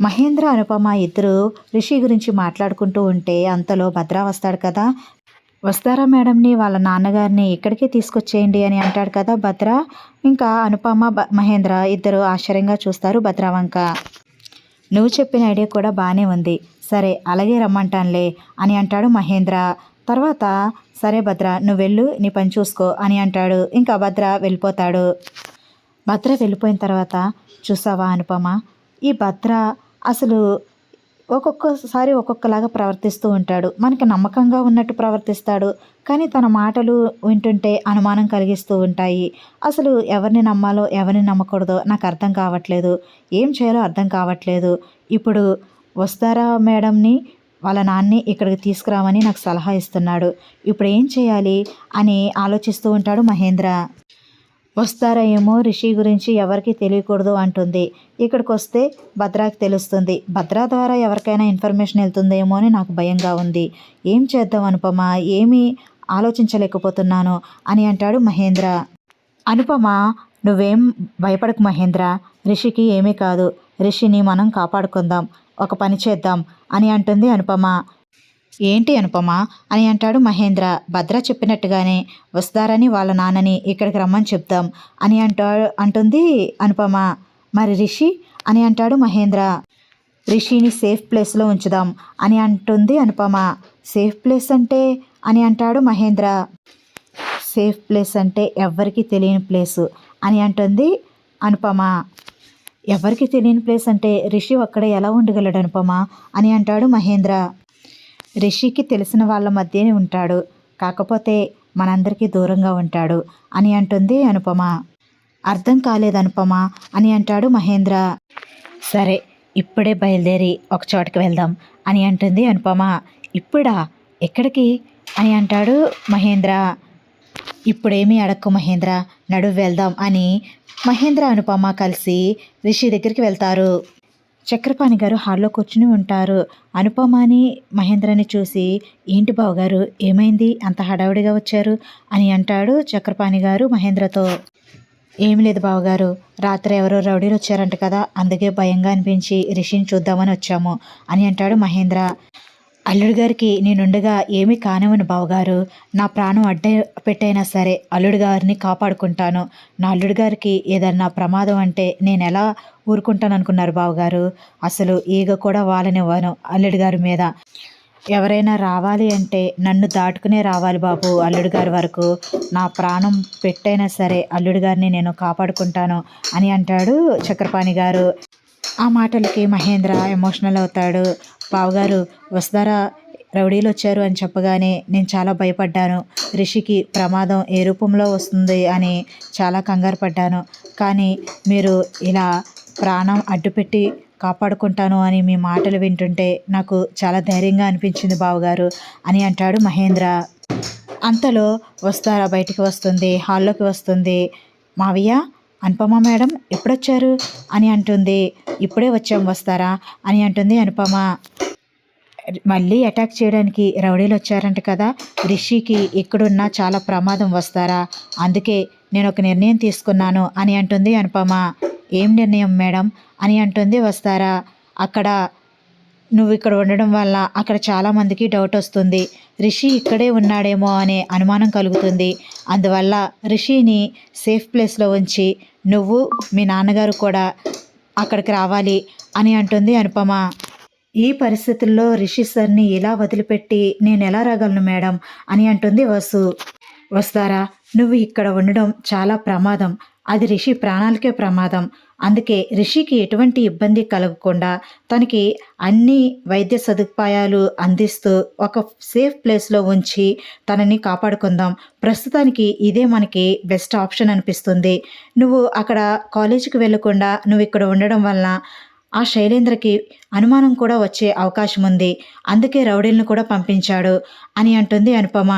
మహేంద్ర అనుపమ ఇద్దరు రిషి గురించి మాట్లాడుకుంటూ ఉంటే అంతలో భద్ర వస్తాడు కదా. వస్తారా మేడంని? వాళ్ళ నాన్నగారిని ఇక్కడికే తీసుకొచ్చేయండి అని అంటాడు కదా భద్ర. ఇంకా అనుపమ బ- మహేంద్ర ఇద్దరు ఆశ్చర్యంగా చూస్తారు భద్ర వంక నువ్వు చెప్పిన ఐడియా కూడా బాగానే ఉంది. సరే అలాగే రమ్మంటానులే అని అంటాడు మహేంద్ర. తర్వాత సరే భద్ర నువ్వు వెళ్ళు నీ పని చూసుకో అని అంటాడు. ఇంకా భద్ర వెళ్ళిపోతాడు. భద్ర వెళ్ళిపోయిన తర్వాత చూసావా అనుపమ? ఈ భద్ర అసలు ఒక్కొక్కసారి ఒక్కొక్కలాగా ప్రవర్తిస్తూ ఉంటాడు. మనకి నమ్మకంగా ఉన్నట్టు ప్రవర్తిస్తాడు. కానీ తన మాటలు వింటుంటే అనుమానం కలిగిస్తూ ఉంటాయి. అసలు ఎవరిని నమ్మాలో ఎవరిని నమ్మకూడదో నాకు అర్థం కావట్లేదు. ఏం చేయాలో అర్థం కావట్లేదు. ఇప్పుడు వస్తారా మేడంని? వాళ్ళ నాన్ని ఇక్కడికి తీసుకురామని నాకు సలహా ఇస్తున్నాడు. ఇప్పుడు ఏం చేయాలి? అని ఆలోచిస్తూ ఉంటాడు మహేంద్ర. వస్తారా ఏమో రిషి గురించి ఎవరికి తెలియకూడదు అంటుంది. ఇక్కడికి వస్తే భద్రాకి తెలుస్తుంది. భద్ర ద్వారా ఎవరికైనా ఇన్ఫర్మేషన్ వెళ్తుందేమో అని నాకు భయంగా ఉంది. ఏం చేద్దాం అనుపమ? ఏమీ ఆలోచించలేకపోతున్నాను అని అంటాడు మహేంద్ర. అనుపమ నువ్వేం భయపడకు మహేంద్ర. రిషికి ఏమీ కాదు. రిషిని మనం కాపాడుకుందాం. ఒక పని చేద్దాం అని అంటుంది అనుపమ. ఏంటి అనుపమ? అని అంటాడు మహేంద్ర. భద్ర చెప్పినట్టుగానే వస్తారని వాళ్ళ నాన్నని ఇక్కడికి రమ్మని చెప్దాం అని అంటా అంటుంది అనుపమ. మరి రిషి? అని అంటాడు మహేంద్ర. రిషిని సేఫ్ ప్లేస్లో ఉంచుదాం అని అంటుంది అనుపమ. సేఫ్ ప్లేస్ అంటే? అని అంటాడు మహేంద్ర. సేఫ్ ప్లేస్ అంటే ఎవ్వరికీ తెలియని ప్లేసు అని అంటుంది అనుపమ. ఎవరికి తెలియని ప్లేస్ అంటే రిషి అక్కడ ఎలా ఉండగలడు అనుపమ? అని అంటాడు మహేంద్ర. రిషికి తెలిసిన వాళ్ళ మధ్యనే ఉంటాడు. కాకపోతే మనందరికీ దూరంగా ఉంటాడు అని అంటుంది అనుపమ. అర్థం కాలేదు అనుపమ అని అంటాడు మహేంద్ర. సరే ఇప్పుడే బయలుదేరి ఒక చోటకి వెళ్దాం అని అంటుంది అనుపమ. ఇప్పుడా? ఎక్కడికి? అని అంటాడు మహేంద్ర. ఇప్పుడేమీ అడక్కు మహేంద్ర. నడు వెళ్దాం అని మహేంద్ర అనుపమ కలిసి రిషి దగ్గరికి వెళ్తారు. చక్రపాణి గారు హాల్లో కూర్చుని ఉంటారు. అనుపమని మహేంద్రని చూసి ఏంటి బావగారు ఏమైంది? అంత హడావుడిగా వచ్చారు? అని అంటాడు చక్రపాణి గారు మహేంద్రతో. ఏమి లేదు బావగారు రాత్రి ఎవరో రౌడీలు వచ్చారంట కదా అందుకే భయంగా అనిపించి రిషిని చూద్దామని వచ్చాము అని అంటాడు మహేంద్ర. అల్లుడు గారికి నేనుండగా ఏమీ కానివ్వను బావగారు. నా ప్రాణం అడ్డ పెట్టైనా సరే అల్లుడు గారిని కాపాడుకుంటాను. నా అల్లుడు గారికి ఏదన్నా ప్రమాదం అంటే నేను ఎలా ఊరుకుంటాను అనుకున్నారు బావగారు? అసలు ఈగ కూడా వాలనివ్వను అల్లుడు గారి మీద. ఎవరైనా రావాలి అంటే నన్ను దాటుకునే రావాలి బాబు అల్లుడు గారి వరకు. నా ప్రాణం పెట్టైనా సరే అల్లుడు గారిని నేను కాపాడుకుంటాను అని అంటాడు చక్రపాణి గారు. ఆ మాటలకి మహేంద్ర ఎమోషనల్ అవుతాడు. బావగారు వస్తారా రౌడీలు వచ్చారు అని చెప్పగానే నేను చాలా భయపడ్డాను. రిషికి ప్రమాదం ఏ రూపంలో వస్తుంది అని చాలా కంగారు పడ్డాను. కానీ మీరు ఇలా ప్రాణం అడ్డుపెట్టి కాపాడుకుంటాను అని మీ మాటలు వింటుంటే నాకు చాలా ధైర్యంగా అనిపించింది బావగారు అని అంటాడు మహేంద్ర. అంతలో వస్తారా బయటికి వస్తుంది హాల్లోకి వస్తుంది. మావయ్య అనుపమ మేడం ఎప్పుడొచ్చారు? అని అంటుంది. ఇప్పుడే వచ్చాం వస్తారా? అని అంటుంది అనుపమ. మళ్ళీ అటాక్ చేయడానికి రౌడీలు వచ్చారంట కదా రిషికి ఎక్కడున్నా చాలా ప్రమాదం వస్తారా? అందుకే నేను ఒక నిర్ణయం తీసుకున్నాను అని అంటుంది అనుపమ. ఏం నిర్ణయం మేడం? అని అంటుంది వస్తారా? అక్కడ నువ్వు ఇక్కడ ఉండడం వల్ల అక్కడ చాలామందికి డౌట్ వస్తుంది. రిషి ఇక్కడే ఉన్నాడేమో అనే అనుమానం కలుగుతుంది. అందువల్ల రిషిని సేఫ్ ప్లేస్లో ఉంచి నువ్వు మీ నాన్నగారు కూడా అక్కడికి రావాలి అని అంటుంది అనుపమ. ఈ పరిస్థితుల్లో రిషి సార్ని ఇలా వదిలిపెట్టి నేను ఎలా రాగలను మేడం? అని అంటుంది వసు. వస్తారా? నువ్వు ఇక్కడ ఉండడం చాలా ప్రమాదం. అది రిషి ప్రాణాలకే ప్రమాదం. అందుకే రిషికి ఎటువంటి ఇబ్బంది కలగకుండా తనకి అన్ని వైద్య సదుపాయాలు అందిస్తూ ఒక సేఫ్ ప్లేస్లో ఉంచి తనని కాపాడుకుందాం. ప్రస్తుతానికి ఇదే మనకి బెస్ట్ ఆప్షన్ అనిపిస్తుంది. నువ్వు అక్కడ కాలేజీకి వెళ్ళకుండా నువ్వు ఇక్కడ ఉండడం వలన ఆ శైలేంద్రకి అనుమానం కూడా వచ్చే అవకాశం ఉంది. అందుకే రౌడీలను కూడా పంపించాడు అని అంటుంది అనుపమ.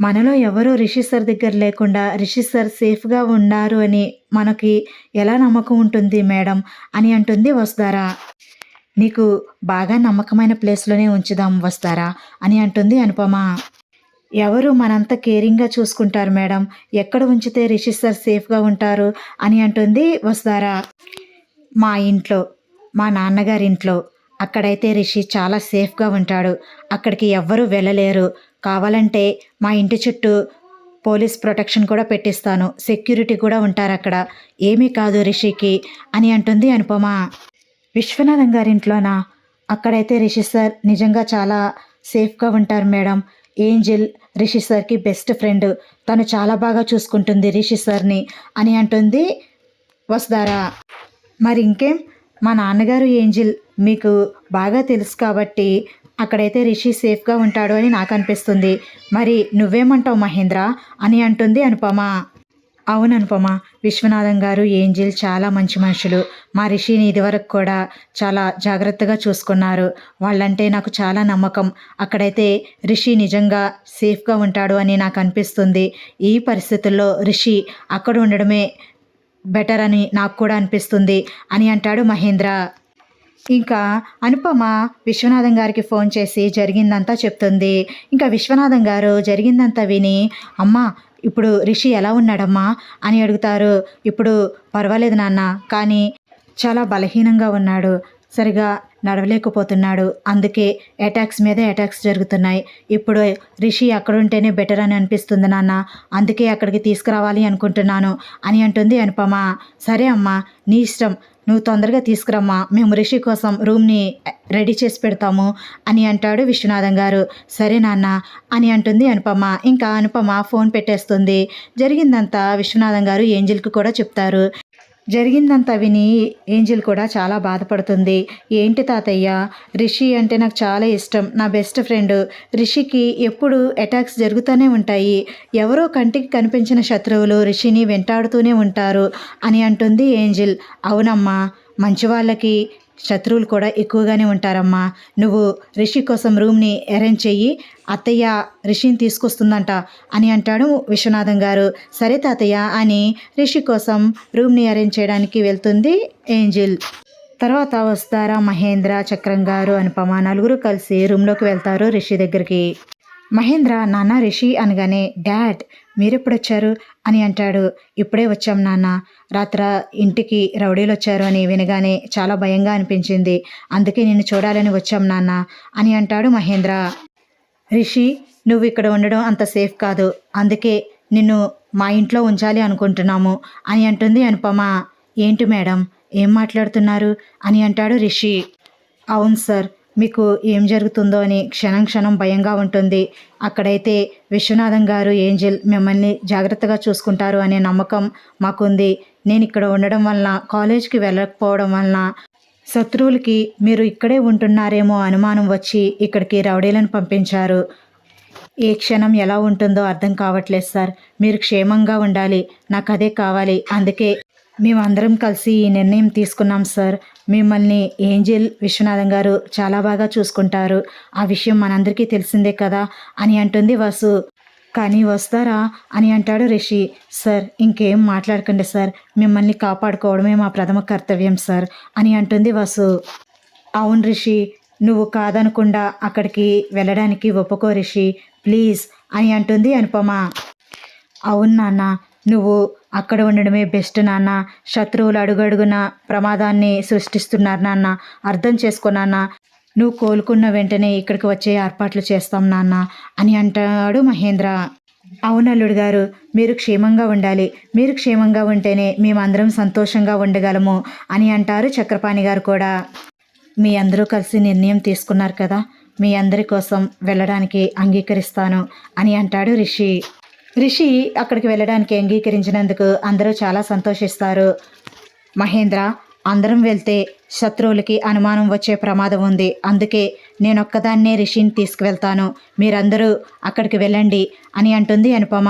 మనలో ఎవరూ రిషి సార్ దగ్గర లేకుండా రిషి సార్ సేఫ్గా ఉన్నారు అని మనకి ఎలా నమ్మకం ఉంటుంది మేడం? అని అంటుంది వస్తారా? నీకు బాగా నమ్మకమైన ప్లేస్లోనే ఉంచుదాం వస్తారా? అని అంటుంది అనుపమ. ఎవరు మనంత కేరింగ్గా చూసుకుంటారు మేడం? ఎక్కడ ఉంచితే రిషి సార్ సేఫ్గా ఉంటారు? అని అంటుంది వస్తారా? మా ఇంట్లో మా నాన్నగారి ఇంట్లో అక్కడైతే రిషి చాలా సేఫ్గా ఉంటాడు. అక్కడికి ఎవ్వరూ వెళ్ళలేరు. కావాలంటే మా ఇంటి చుట్టూ పోలీస్ ప్రొటెక్షన్ కూడా పెట్టిస్తాను. సెక్యూరిటీ కూడా ఉంటారు అక్కడ ఏమీ కాదు రిషికి అని అంటుంది అనుపమ. విశ్వనాథం గారి ఇంట్లోనా అక్కడైతే రిషి సార్ నిజంగా చాలా సేఫ్గా ఉంటారు మేడం. ఏంజిల్ రిషి సార్కి బెస్ట్ ఫ్రెండ్. తను చాలా బాగా చూసుకుంటుంది రిషి సార్ని అని అంటుంది వస్తారా మరి ఇంకేం మా నాన్నగారు ఏంజిల్ మీకు బాగా తెలుసు కాబట్టి అక్కడైతే రిషి సేఫ్గా ఉంటాడు అని నాకు అనిపిస్తుంది. మరి నువ్వేమంటావు మహేంద్ర? అని అంటుంది అనుపమ. అవును అనుపమ విశ్వనాథం గారు ఏంజిల్ చాలా మంచి మనుషులు. మా రిషిని ఇదివరకు కూడా చాలా జాగ్రత్తగా చూసుకున్నారు. వాళ్ళంటే నాకు చాలా నమ్మకం. అక్కడైతే రిషి నిజంగా సేఫ్గా ఉంటాడు అని నాకు అనిపిస్తుంది. ఈ పరిస్థితుల్లో రిషి అక్కడ ఉండడమే బెటర్ అని నాకు కూడా అనిపిస్తుంది అని అంటాడు మహేంద్ర. ఇంకా అనుపమ విశ్వనాథం గారికి ఫోన్ చేసి జరిగిందంతా చెప్తుంది. ఇంకా విశ్వనాథం గారు జరిగిందంతా విని అమ్మా ఇప్పుడు రిషి ఎలా ఉన్నాడమ్మా? అని అడుగుతారు. ఇప్పుడు పర్వాలేదు నాన్న కానీ చాలా బలహీనంగా ఉన్నాడు. సరిగా నడవలేకపోతున్నాడు. అందుకే అటాక్స్ మీద అటాక్స్ జరుగుతున్నాయి. ఇప్పుడు రిషి అక్కడుంటేనే బెటర్ అని అనిపిస్తుంది నాన్న. అందుకే అక్కడికి తీసుకురావాలి అనుకుంటున్నాను అని అంటుంది అనుపమ. సరే అమ్మా నీ ఇష్టం. నువ్వు తొందరగా తీసుకురమ్మా. మేము రిషి కోసం రూమ్ని రెడీ చేసి పెడతాము అని అంటాడు విశ్వనాథం గారు. సరే నాన్న అని అంటుంది అనుపమ. ఇంకా అనుపమ ఫోన్ పెట్టేస్తుంది. జరిగిందంతా విశ్వనాథం గారు ఏంజిల్కి కూడా చెప్తారు. జరిగిందంతా విని ఏంజిల్ కూడా చాలా బాధపడుతుంది. ఏంటి తాతయ్య? రిషి అంటే నాకు చాలా ఇష్టం. నా బెస్ట్ ఫ్రెండ్. రిషికి ఎప్పుడు అటాక్స్ జరుగుతూనే ఉంటాయి. ఎవరో కంటికి కనిపించిన శత్రువులు రిషిని వెంటాడుతూనే ఉంటారు అని అంటుంది ఏంజిల్. అవునమ్మా మంచి వాళ్ళకి శత్రువులు కూడా ఎక్కువగానే ఉంటారమ్మా. నువ్వు రిషి కోసం రూమ్ని అరేంజ్ చెయ్యి అత్తయ్య రిషిని తీసుకొస్తుందంట అని అంటాడు విశ్వనాథం గారు. సరే తాతయ్య అని రిషి కోసం రూమ్ని అరేంజ్ చేయడానికి వెళ్తుంది ఏంజిల్. తర్వాత వస్తారా మహేంద్ర చక్రం గారు అనుపమ నలుగురు కలిసి రూమ్లోకి వెళ్తారు రిషి దగ్గరికి. మహేంద్ర నాన్న రిషి అనగానే డాడ్ మీరెప్పుడు వచ్చారు అని అంటాడు. ఇప్పుడే వచ్చాం నాన్న. రాత్ర ఇంటికి రౌడీలు వచ్చారు అని వినగానే చాలా భయంగా అనిపించింది. అందుకే నిన్ను చూడాలని వచ్చాం నాన్న అని అంటాడు మహేంద్ర. రిషి నువ్వు ఇక్కడ ఉండడం అంత సేఫ్ కాదు. అందుకే నిన్ను మా ఇంట్లో ఉంచాలి అనుకుంటున్నాము అని అంటుంది అనుపమ. ఏంటి మేడం? ఏం మాట్లాడుతున్నారు? అని అంటాడు రిషి. అవును సార్. మీకు ఏం జరుగుతుందో అని క్షణం క్షణం భయంగా ఉంటుంది. అక్కడైతే విశ్వనాథం గారు ఏంజెల్ మిమ్మల్ని జాగ్రత్తగా చూసుకుంటారు అనే నమ్మకం మాకుంది. నేను ఇక్కడ ఉండడం వలన కాలేజ్కి వెళ్ళకపోవడం వలన శత్రువులకి మీరు ఇక్కడే ఉంటున్నారేమో అనుమానం వచ్చి ఇక్కడికి రౌడీలను పంపించారు. ఏ క్షణం ఎలా ఉంటుందో అర్థం కావట్లేదు సార్. మీరు క్షేమంగా ఉండాలి. నాకు అదే కావాలి. అందుకే మేమందరం కలిసి ఈ నిర్ణయం తీసుకున్నాం సార్. మిమ్మల్ని ఏంజెల్ విశ్వనాథం గారు చాలా బాగా చూసుకుంటారు. ఆ విషయం మనందరికీ తెలిసిందే కదా అని అంటుంది వసు. కానీ వస్తారా అని అంటాడు రిషి. సార్ ఇంకేం మాట్లాడకండి సార్. మిమ్మల్ని కాపాడుకోవడమే మా ప్రథమ కర్తవ్యం సార్ అని అంటుంది వసు. అవును రిషి నువ్వు కాదనకుండా అక్కడికి వెళ్ళడానికి ఒప్పుకో రిషి. ప్లీజ్ అని అంటుంది అనుపమ. అవును నాన్న నువ్వు అక్కడ ఉండడమే బెస్ట్ నాన్న. శత్రువులు అడుగడుగున ప్రమాదాన్ని సృష్టిస్తున్నారు నాన్న. అర్థం చేసుకో నాన్న. నువ్వు కోలుకున్న వెంటనే ఇక్కడికి వచ్చే ఏర్పాట్లు చేస్తాం నాన్న అని అంటాడు మహేంద్ర. అవునల్లుడు గారు మీరు క్షేమంగా ఉండాలి. మీరు క్షేమంగా ఉంటేనే మేమందరం సంతోషంగా ఉండగలము అని అంటారు చక్రపాణి గారు కూడా. మీ అందరూ కలిసి నిర్ణయం తీసుకున్నారు కదా. మీ అందరి కోసం వెళ్ళడానికి అంగీకరిస్తాను అని అంటాడు రిషి. రిషి అక్కడికి వెళ్ళడానికి అంగీకరించినందుకు అందరూ చాలా సంతోషిస్తారు. మహేంద్ర అందరం వెళ్తే శత్రువులకి అనుమానం వచ్చే ప్రమాదం ఉంది. అందుకే నేను ఒక్కదాన్నే రిషిని తీసుకువెళ్తాను. మీరందరూ అక్కడికి వెళ్ళండి అని అంటుంది అనుపమ.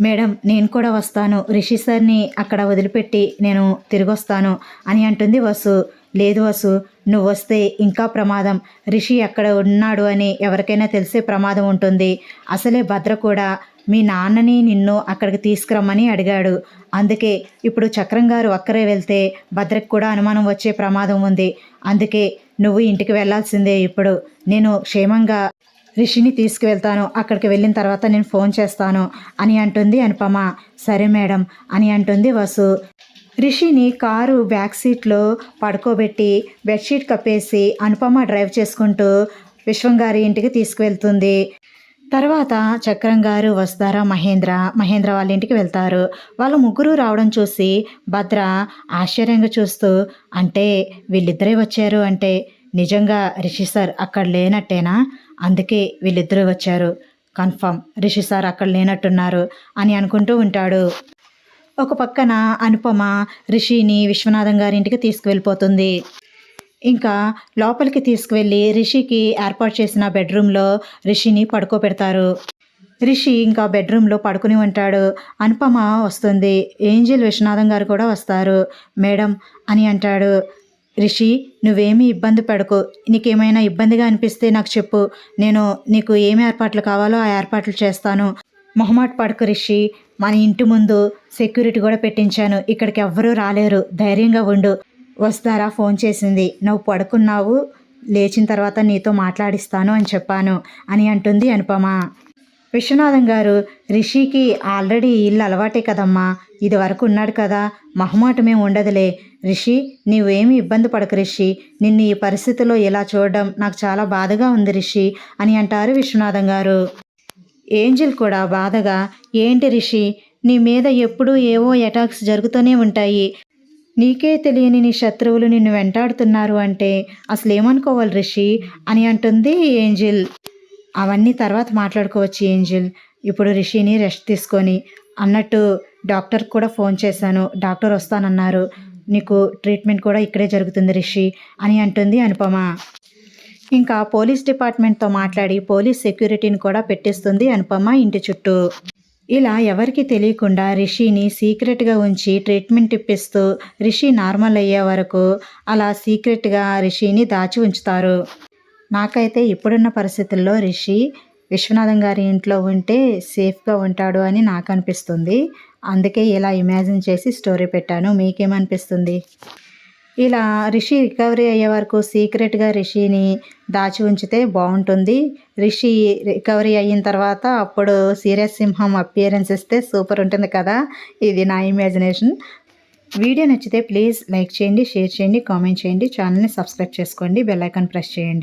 మేడం నేను కూడా వస్తాను. రిషి సార్ని అక్కడ వదిలిపెట్టి నేను తిరిగొస్తాను అని అంటుంది వసు. లేదు వసు నువ్వు వస్తే ఇంకా ప్రమాదం. రిషి ఎక్కడ ఉన్నాడు అని ఎవరికైనా తెలిసే ప్రమాదం ఉంటుంది. అసలే భద్ర కూడా మీ నాన్నని నిన్ను అక్కడికి తీసుకురమ్మని అడిగాడు. అందుకే ఇప్పుడు చక్రం గారు ఒక్కరే వెళ్తే భద్రకు కూడా అనుమానం వచ్చే ప్రమాదం ఉంది. అందుకే నువ్వు ఇంటికి వెళ్ళాల్సిందే ఇప్పుడు. నేను క్షేమంగా రిషిని తీసుకువెళ్తాను. అక్కడికి వెళ్ళిన తర్వాత నేను ఫోన్ చేస్తాను. అని అంటుంది అనుపమ. సరే మేడం అని అంటుంది వసు. రిషిని కారు బ్యాక్ సీట్లో పడుకోబెట్టి బెడ్షీట్ కప్పేసి అనుపమ డ్రైవ్ చేసుకుంటూ విశ్వం గారి ఇంటికి తీసుకువెళ్తుంది. తర్వాత చక్రం గారు వస్తారా మహేంద్ర? మహేంద్ర వాళ్ళ ఇంటికి వెళ్తారు. వాళ్ళ ముగ్గురు రావడం చూసి భద్ర ఆశ్చర్యంగా చూస్తూ అంటే వీళ్ళిద్దరే వచ్చారు అంటే నిజంగా రిషి సార్ అక్కడ లేనట్టేనా? అందుకే వీళ్ళిద్దరూ వచ్చారు. కన్ఫర్మ్ రిషి సార్ అక్కడ లేనట్టున్నారు అని అనుకుంటూ ఉంటాడు. ఒక పక్కన అనుపమ రిషిని విశ్వనాథం గారింటికి తీసుకువెళ్ళిపోతుంది. ఇంకా లోపలికి తీసుకువెళ్ళి రిషికి ఏర్పాటు చేసిన బెడ్రూమ్లో రిషిని పడుకోబెడతారు. రిషి ఇంకా బెడ్రూమ్లో పడుకుని ఉంటాడు. అనుపమ వస్తుంది. ఏంజిల్ విశ్వనాథం గారు కూడా వస్తారు. మేడం అని అంటాడు. రిషి నువ్వేమీ ఇబ్బంది పడకు. నీకేమైనా ఇబ్బందిగా అనిపిస్తే నాకు చెప్పు. నేను నీకు ఏమి ఏర్పాట్లు కావాలో ఆ ఏర్పాట్లు చేస్తాను. మొహమాట పడకు రిషి మన ఇంటి ముందు సెక్యూరిటీ కూడా పెట్టించాను. ఇక్కడికి ఎవ్వరూ రాలేరు. ధైర్యంగా ఉండు. వస్తారా? ఫోన్ చేసింది. నువ్వు పడుకున్నావు. లేచిన తర్వాత నీతో మాట్లాడిస్తాను అని చెప్పాను అని అంటుంది అనుపమ. విశ్వనాథం గారు రిషికి ఆల్రెడీ ఇల్లు అలవాటే కదమ్మా. ఇది వరకు ఉన్నాడు కదా. మహమాటమే ఉండదులే. రిషి నీవేమి ఇబ్బంది పడకు రిషి. నిన్ను ఈ పరిస్థితిలో ఇలా చూడడం నాకు చాలా బాధగా ఉంది రిషి అని అంటారు విశ్వనాథం గారు. ఏంజిల్ కూడా బాధగా ఏంటి రిషి నీ మీద ఎప్పుడూ ఏవో అటాక్స్ జరుగుతూనే ఉంటాయి. నీకే తెలియని నీ శత్రువులు నిన్ను వెంటాడుతున్నారు అంటే అసలు ఏమనుకోవాలి రిషి? అని అంటుంది ఏంజిల్. అవన్నీ తర్వాత మాట్లాడుకోవచ్చు ఏంజిల్. ఇప్పుడు రిషిని రెస్ట్ తీసుకొని అన్నట్టు డాక్టర్ కూడా ఫోన్ చేశాను. డాక్టర్ వస్తానన్నారు. నీకు ట్రీట్మెంట్ కూడా ఇక్కడే జరుగుతుంది రిషి అని అంటుంది అనుపమ. ఇంకా పోలీస్ డిపార్ట్మెంట్తో మాట్లాడి పోలీస్ సెక్యూరిటీని కూడా పెట్టిస్తుంది అనుపమ ఇంటి చుట్టూ. ఇలా ఎవరికి తెలియకుండా రిషిని సీక్రెట్గా ఉంచి ట్రీట్మెంట్ ఇప్పిస్తూ రిషి నార్మల్ అయ్యే వరకు అలా సీక్రెట్గా రిషిని దాచి ఉంచుతారు. నాకైతే ఇప్పుడున్న పరిస్థితుల్లో రిషి విశ్వనాథం గారి ఇంట్లో ఉంటే సేఫ్గా ఉంటాడు అని నాకు అనిపిస్తుంది అందుకే ఇలా ఇమాజిన్ చేసి స్టోరీ పెట్టాను. మీకేమనిపిస్తుంది? ఇలా రిషి రికవరీ అయ్యే వరకు సీక్రెట్గా రిషిని దాచి ఉంచితే బాగుంటుంది. రిషి రికవరీ అయిన తర్వాత అప్పుడు సీరియస్ సింహం అపియరెన్స్ ఇస్తే సూపర్ ఉంటుంది కదా. ఇది నా ఇమాజినేషన్. వీడియో నచ్చితే ప్లీజ్ లైక్ చేయండి షేర్ చేయండి కామెంట్ చేయండి. ఛానల్ని సబ్స్క్రైబ్ చేసుకోండి బెల్ ఐకాన్ ప్రెస్ చేయండి.